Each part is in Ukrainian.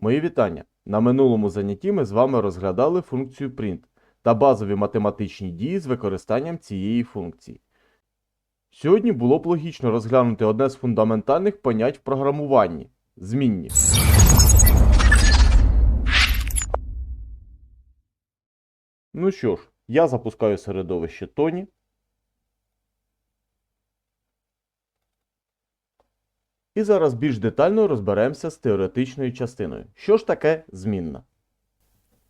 Мої вітання! На минулому занятті ми з вами розглядали функцію print та базові математичні дії з використанням цієї функції. Сьогодні було б логічно розглянути одне з фундаментальних понять в програмуванні змінні. Ну що ж, я запускаю середовище Тоні. І зараз більш детально розберемося з теоретичною частиною. Що ж таке змінна?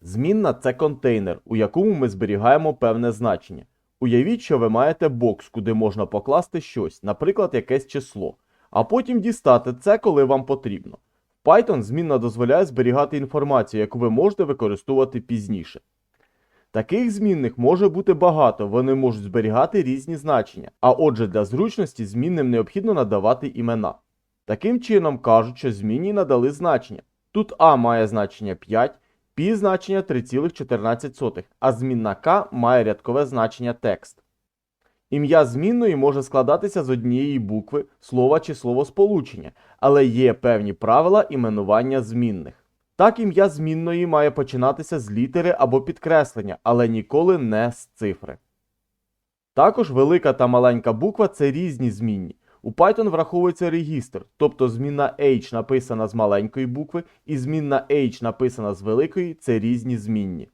Змінна це контейнер, у якому ми зберігаємо певне значення. Уявіть, що ви маєте бокс, куди можна покласти щось, наприклад, якесь число, а потім дістати це, коли вам потрібно. Python змінна дозволяє зберігати інформацію, яку ви можете використовувати пізніше. Таких змінних може бути багато, вони можуть зберігати різні значення, а отже, для зручності змінним необхідно надавати імена. Таким чином кажуть, що змінні надали значення. Тут А має значення 5, Пі значення 3,14, а змінна К має рядкове значення текст. Ім'я змінної може складатися з однієї букви, слова чи словосполучення, але є певні правила іменування змінних. Так, ім'я змінної має починатися з літери або підкреслення, але ніколи не з цифри. Також велика та маленька буква це різні змінні. У Python враховується регістр, тобто змінна H написана з маленької букви і змінна H написана з великої це різні змінні.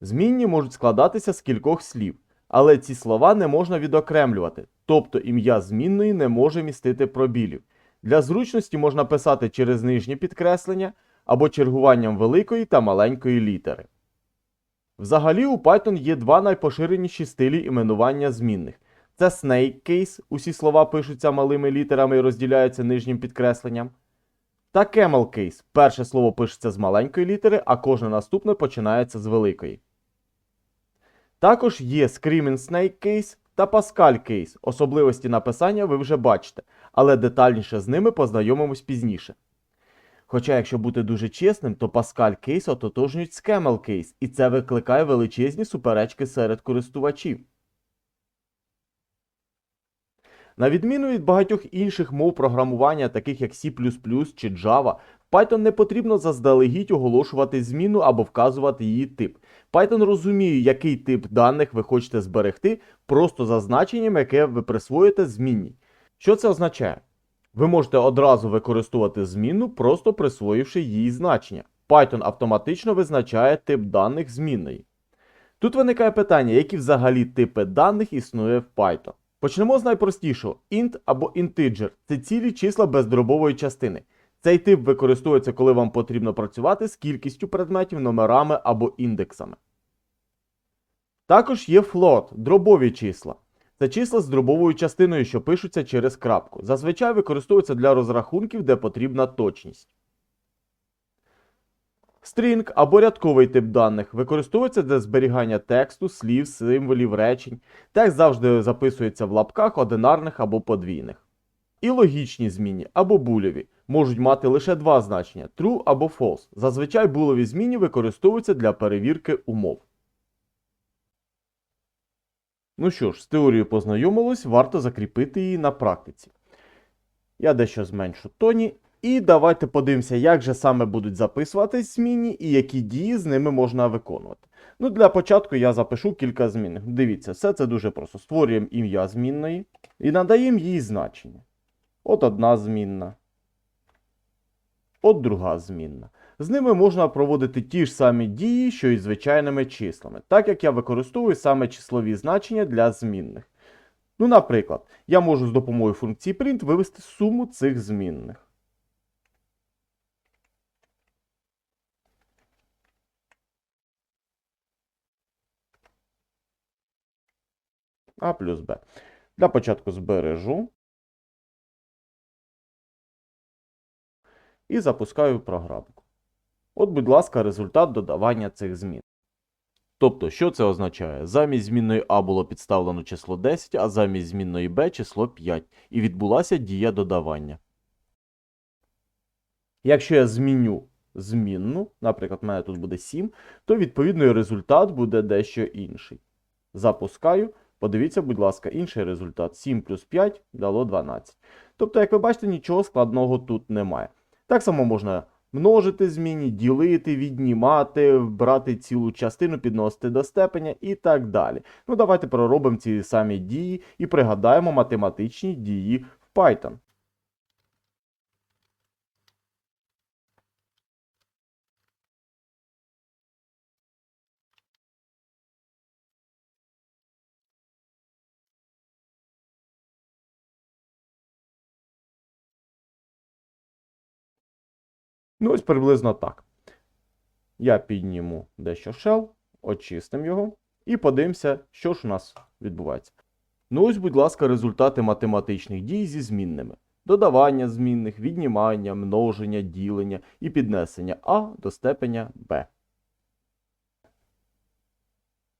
Змінні можуть складатися з кількох слів, але ці слова не можна відокремлювати, тобто ім'я змінної не може містити пробілів. Для зручності можна писати через нижнє підкреслення або чергуванням великої та маленької літери. Взагалі у Python є два найпоширеніші стилі іменування змінних. Це snake case, усі слова пишуться малими літерами і розділяються нижнім підкресленням. Та camel case, перше слово пишеться з маленької літери, а кожне наступне починається з великої. Також є Screaming Snake Case та Pascal Case. Особливості написання ви вже бачите, але детальніше з ними познайомимось пізніше. Хоча, якщо бути дуже чесним, то Pascal Case ототожнюють з Camel Case, і це викликає величезні суперечки серед користувачів. На відміну від багатьох інших мов програмування, таких як C чи Java, Python не потрібно заздалегідь оголошувати зміну або вказувати її тип. Python розуміє, який тип даних ви хочете зберегти, просто за значенням, яке ви присвоїте змінній. Що це означає? Ви можете одразу використовувати змінну, просто присвоївши їй значення. Python автоматично визначає тип даних змінної. Тут виникає питання, які взагалі типи даних існує в Python. Почнемо з найпростішого: int або integer це цілі числа без дробової частини. Цей тип використовується, коли вам потрібно працювати з кількістю предметів, номерами або індексами. Також є float дробові числа. Це числа з дробовою частиною, що пишуться через крапку. Зазвичай використовуються для розрахунків, де потрібна точність. Стрінг або рядковий тип даних використовується для зберігання тексту, слів, символів, речень. Текст завжди записується в лапках одинарних або подвійних. І логічні зміни або булеві можуть мати лише два значення true або false. Зазвичай булеві зміни використовуються для перевірки умов. Ну що ж, з теорією познайомились, варто закріпити її на практиці. Я дещо зменшу тоні. І давайте подивимося, як же саме будуть записуватись зміни і які дії з ними можна виконувати. Ну, для початку я запишу кілька змінних. Дивіться, все це дуже просто. Створюємо ім'я змінної і надаємо їй значення. От одна змінна. От друга змінна. З ними можна проводити ті ж самі дії, що і звичайними числами, так як я використовую саме числові значення для змінних. Ну, наприклад, я можу з допомогою функції print вивести суму цих змінних. А плюс Б. Для початку збережу. І запускаю програмку. От, будь ласка, результат додавання цих змін. Тобто, що це означає? Замість змінної А було підставлено число 10, а замість змінної Б число 5. І відбулася дія додавання. Якщо я зміню змінну, наприклад, в мене тут буде 7, то відповідно результат буде дещо інший. Запускаю. Подивіться, будь ласка, інший результат. 7 плюс 5 дало 12. Тобто, як ви бачите, нічого складного тут немає. Так само можна множити зміни, ділити, віднімати, брати цілу частину, підносити до степеня і так далі. Ну, давайте проробимо ці самі дії і пригадаємо математичні дії в Python. Ну, ось приблизно так. Я підніму дещо shell, очистимо його і подивимося, що ж у нас відбувається. Ну ось, будь ласка, результати математичних дій зі змінними. Додавання змінних, віднімання, множення, ділення і піднесення А до степеня Б.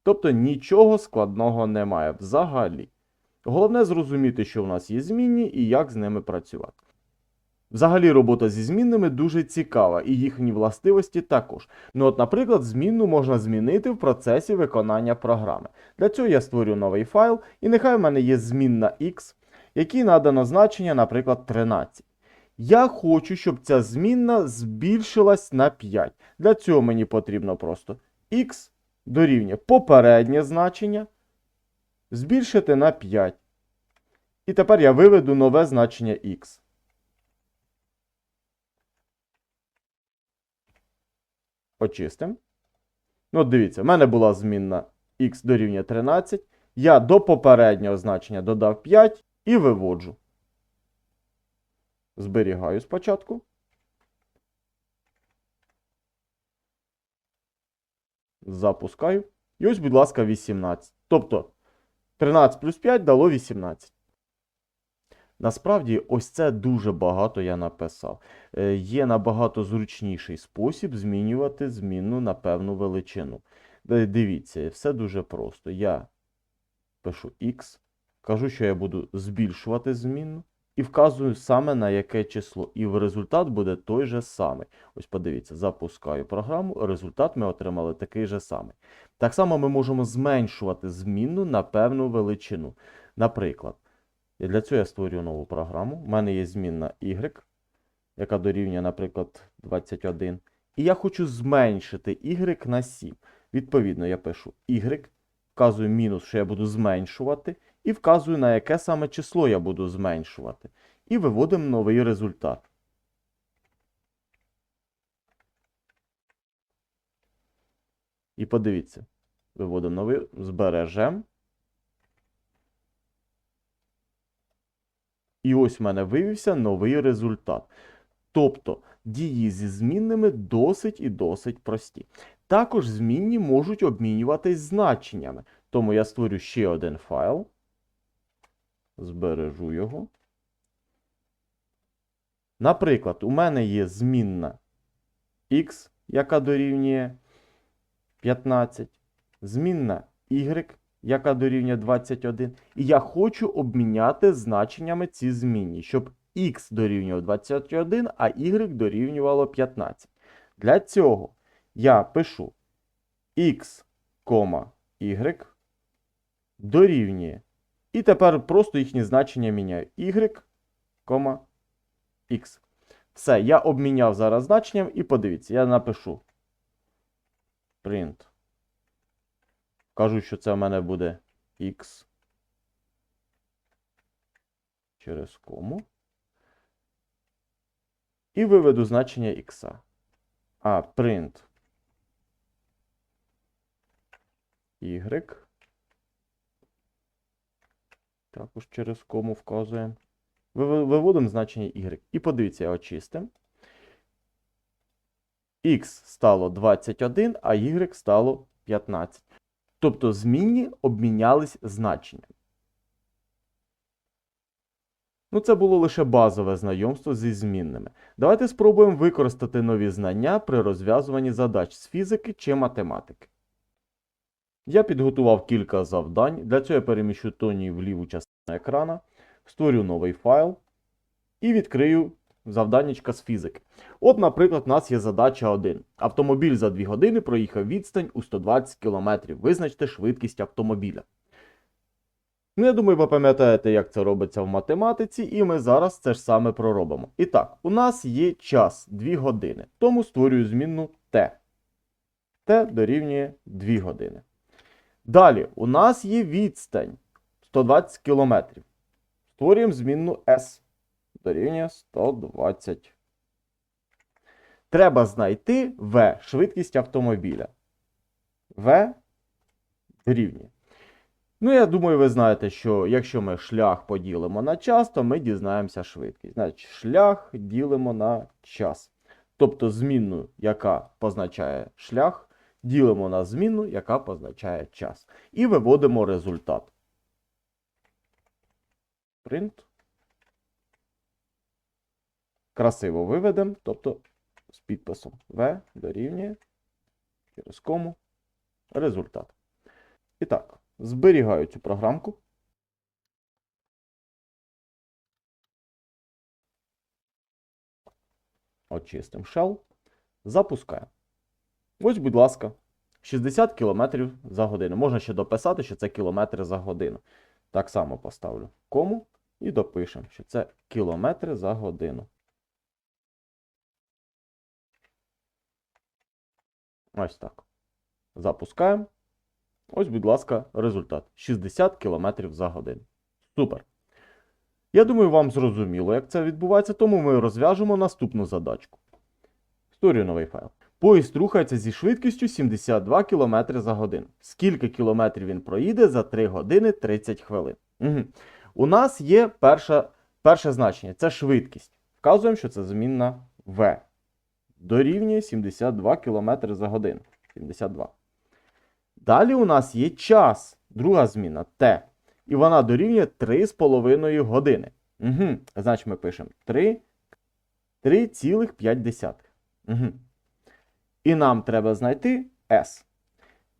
Тобто нічого складного немає взагалі. Головне зрозуміти, що в нас є змінні і як з ними працювати. Взагалі робота зі змінними дуже цікава, і їхні властивості також. Ну от, наприклад, змінну можна змінити в процесі виконання програми. Для цього я створю новий файл, і нехай в мене є змінна x, якій надано значення, наприклад, 13. Я хочу, щоб ця змінна збільшилась на 5. Для цього мені потрібно просто x дорівнює попереднє значення збільшити на 5. І тепер я виведу нове значення x. Очистим. Ну, от дивіться, в мене була змінна x дорівнює 13. Я до попереднього значення додав 5 і виводжу. Зберігаю спочатку. Запускаю. І ось, будь ласка, 18. Тобто 13 плюс 5 дало 18. Насправді, ось це дуже багато я написав. Е, Є набагато зручніший спосіб змінювати змінну на певну величину. Дивіться, все дуже просто. Я пишу x, кажу, що я буду збільшувати змінну, і вказую саме на яке число. І в результат буде той же самий. Ось подивіться, запускаю програму, результат ми отримали такий же самий. Так само ми можемо зменшувати змінну на певну величину. Наприклад, і для цього я створюю нову програму. У мене є змінна y, яка дорівнює, наприклад, 21. І я хочу зменшити y на 7. Відповідно, я пишу y, вказую мінус, що я буду зменшувати, і вказую, на яке саме число я буду зменшувати. І виводимо новий результат. І подивіться, виводимо новий, збережемо. І ось в мене виявився новий результат. Тобто дії зі змінними досить і досить прості. Також змінні можуть обмінюватись значеннями. Тому я створю ще один файл, збережу його. Наприклад, у мене є змінна x, яка дорівнює 15, змінна y, яка дорівнює 21. І я хочу обміняти значеннями ці змінні, щоб x дорівнював 21, а y дорівнювало 15. Для цього я пишу x, y дорівнює. І тепер просто їхні значення міняю. y, x. Все, я обміняв зараз значенням і подивіться, я напишу print. Кажу, що це в мене буде x через кому. І виведу значення x. А, print y. Також через кому вказуємо. Виводимо значення y. І подивіться, я очистим. X стало 21, а y стало 15. Тобто змінні обмінялись значенням. Ну, це було лише базове знайомство зі змінними. Давайте спробуємо використати нові знання при розв'язуванні задач з фізики чи математики. Я підготував кілька завдань. Для цього я переміщу тоні в ліву частину екрана, створю новий файл і відкрию завданнячка з фізики. От, наприклад, у нас є задача 1. Автомобіль за 2 години проїхав відстань у 120 км. Визначте швидкість автомобіля. Ну, я думаю, ви пам'ятаєте, як це робиться в математиці, і ми зараз це ж саме проробимо. І так, у нас є час 2 години, тому створюю змінну t. t дорівнює 2 години. Далі, у нас є відстань 120 км. Створюємо змінну s. Дорівнює 120. Треба знайти v, швидкість автомобіля. v дорівнює. Ну, я думаю, ви знаєте, що якщо ми шлях поділимо на час, то ми дізнаємося швидкість. Значить, шлях ділимо на час. Тобто змінну, яка позначає шлях, ділимо на змінну, яка позначає час. І виводимо результат. Print. Красиво виведемо, тобто з підписом V дорівнює через кому результат. І так, зберігаю цю програмку. Очистимо shell. Запускаємо. Ось, будь ласка, 60 км за годину. Можна ще дописати, що це кілометри за годину. Так само поставлю кому і допишемо, що це кілометри за годину. Ось так. Запускаємо. Ось, будь ласка, результат. 60 км за годину. Супер. Я думаю, вам зрозуміло, як це відбувається, тому ми розв'яжемо наступну задачку. Створюю новий файл. Поїзд рухається зі швидкістю 72 км за годину. Скільки кілометрів він проїде за 3 години 30 хвилин? Угу. У нас є перше, перше значення це швидкість. Вказуємо, що це змінна V. Дорівнює 72 км за годину. 72. Далі у нас є час, друга зміна T. І вона дорівнює 3,5 години. Угу. Значить, ми пишемо 3,5. Угу. І нам треба знайти S.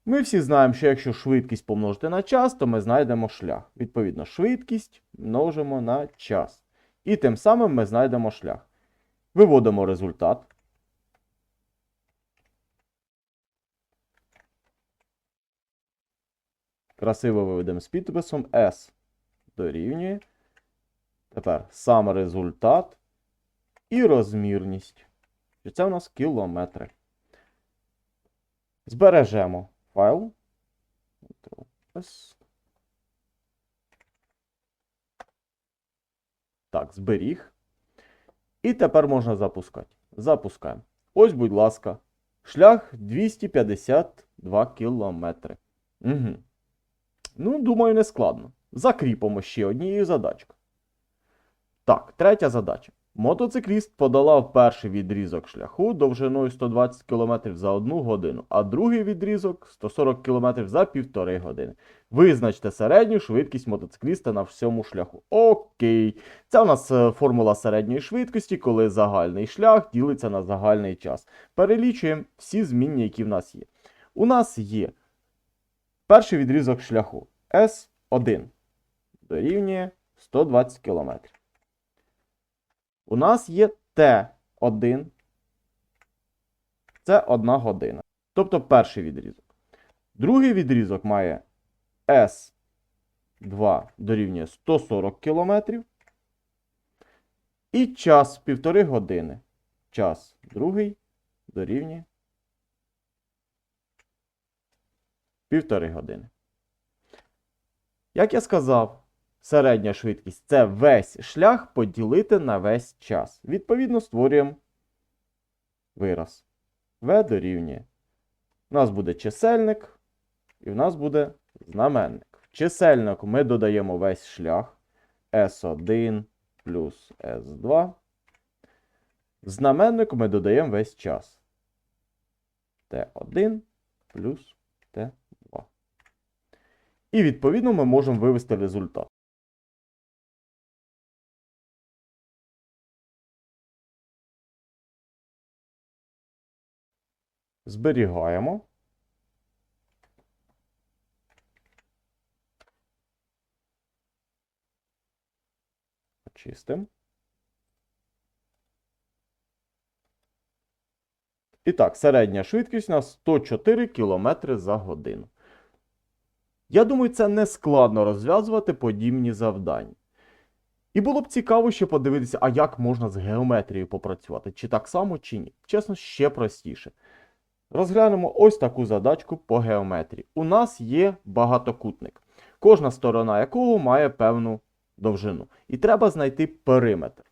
Ми всі знаємо, що якщо швидкість помножити на час, то ми знайдемо шлях. Відповідно, швидкість множимо на час. І тим самим ми знайдемо шлях. Виводимо результат. Красиво виведемо з підписом S дорівнює. Тепер сам результат і розмірність. І це у нас кілометри. Збережемо файл. Так, зберіг. І тепер можна запускати. Запускаємо. Ось, будь ласка, шлях 252 кілометри. Угу. Ну, думаю, не складно. Закріпимо ще однією задачкою. Так, третя задача. Мотоцикліст подолав перший відрізок шляху довжиною 120 км за 1 годину, а другий відрізок 140 км за 1,5 години. Визначте середню швидкість мотоцикліста на всьому шляху. Окей. Це у нас е, формула середньої швидкості, коли загальний шлях ділиться на загальний час. Перелічуємо всі змінні, які в нас є. У нас є перший відрізок шляху S1 дорівнює 120 км. У нас є Т1. Це 1 година. Тобто перший відрізок. Другий відрізок має С2 дорівнює 140 км. І час півтори години. Час другий дорівнює півтори години. Як я сказав, середня швидкість це весь шлях поділити на весь час. Відповідно, створюємо вираз. В дорівнює. У нас буде чисельник, і в нас буде знаменник. В чисельнику ми додаємо весь шлях S1 плюс S2. В знаменнику ми додаємо весь час. Т1 плюс Т2. І відповідно ми можемо вивести результат. Зберігаємо. Очистимо. І так, середня швидкість у нас 104 км за годину. Я думаю, це не складно розв'язувати подібні завдання. І було б цікаво ще подивитися, а як можна з геометрією попрацювати, чи так само, чи ні. Чесно, ще простіше. Розглянемо ось таку задачку по геометрії. У нас є багатокутник, кожна сторона якого має певну довжину. І треба знайти периметр.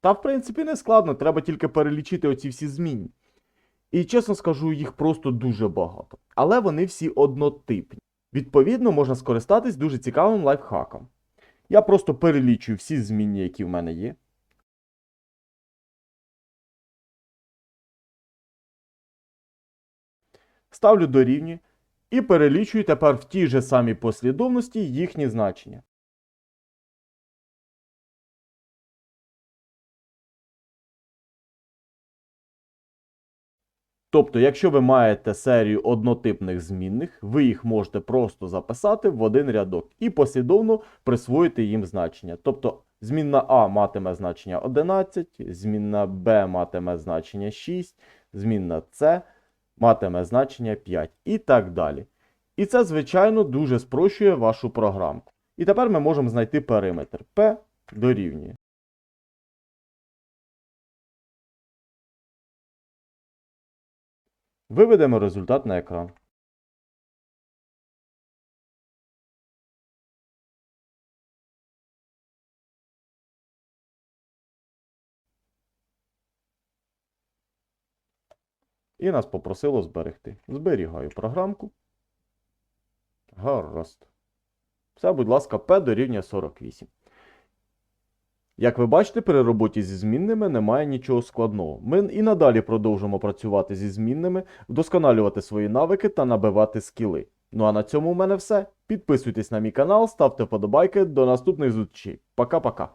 Та, в принципі, не складно, треба тільки перелічити оці всі змінні. І чесно скажу, їх просто дуже багато. Але вони всі однотипні. Відповідно, можна скористатись дуже цікавим лайфхаком. Я просто перелічую всі змінні, які в мене є. Ставлю дорівнює і перелічую тепер в тій же самій послідовності їхні значення. Тобто, якщо ви маєте серію однотипних змінних, ви їх можете просто записати в один рядок і послідовно присвоїти їм значення. Тобто змінна А матиме значення 11, змінна Б матиме значення 6, змінна С матиме значення 5 і так далі. І це, звичайно, дуже спрощує вашу програмку. І тепер ми можемо знайти периметр P дорівнює. Виведемо результат на екран. І нас попросило зберегти. Зберігаю програмку. Гаразд. Все, будь ласка, P дорівнює 48. Як ви бачите, при роботі зі змінними немає нічого складного. Ми і надалі продовжимо працювати зі змінними, вдосконалювати свої навики та набивати скіли. Ну а на цьому у мене все. Підписуйтесь на мій канал, ставте вподобайки. До наступних зустрічей. Пока-пока.